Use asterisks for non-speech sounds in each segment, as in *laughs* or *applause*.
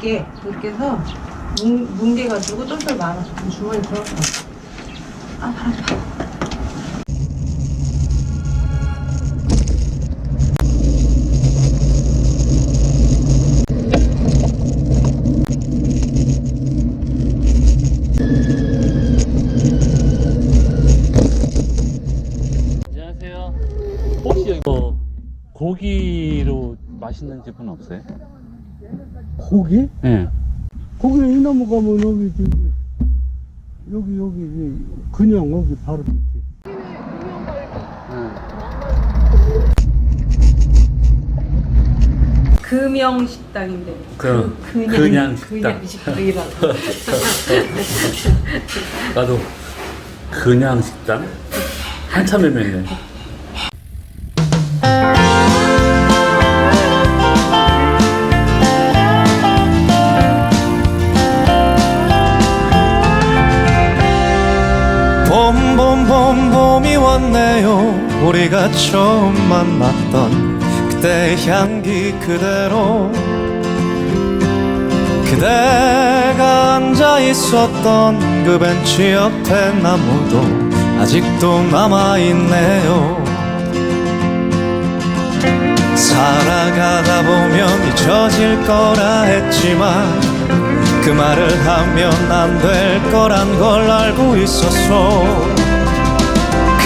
뭉개 이렇게 해서 뭉, 뭉개가지고 똘똘 말아서 주머니 들어가 아발 아파 안녕하세요. 혹시 뭐 고기로 맛있는 집은 없어요? 고기? 네. 고기 이 나무 가면 여기 저기 여기 여기 이 그냥 여기 바로 밑에 금영 식당인데 그 그냥 그냥 식당. 그냥 식당이라고 *laughs* 나도 그냥 식당 한참 애매네. 왔네요. 우리가 처음 만났던 그때의 향기 그대로. 그대가 앉아 있었던 그 벤치 옆에 나무도 아직도 남아있네요. 살아가다 보면 잊혀질 거라 했지만 그 말을 하면 안 될 거란 걸 알고 있었어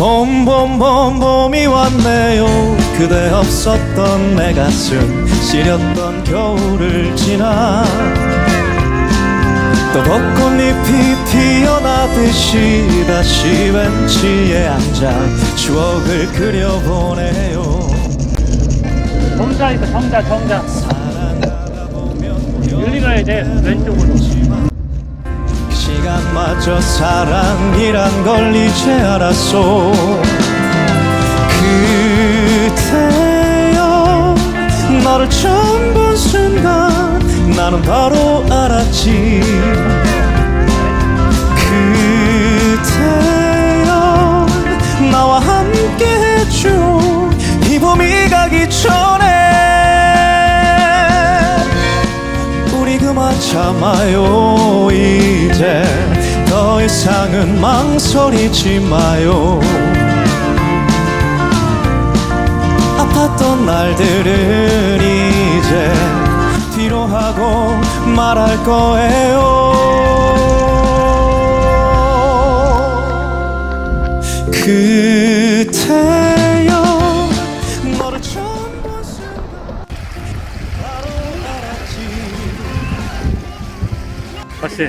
봄봄봄 봄이 왔네요 그대 없었던 내 가슴 시렸던 겨울을 지나 또 벚꽃잎이 피어나듯이 다시 벤치에 앉아 추억을 그려보네요 정자 있어 정자 정자. 사랑하다 보면 여기 가야 돼 왼쪽으로. 시간마저 사랑이란 걸 이제 알았소. 그때여 너를 처음 본 순간 나는 바로 알았지. 그때여 나와 함께 해줘. 이 봄이 가기 전에 우리 그만 참아요 이제 더 이상은 망설이지 마요. 아팠던 날들은 이제 뒤로 하고 말할 거예요. 그때요 너를 처음 본 순간 바로 알았지.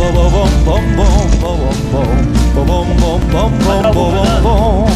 бом бом бом бом бом бом бом бом бом бом бом бом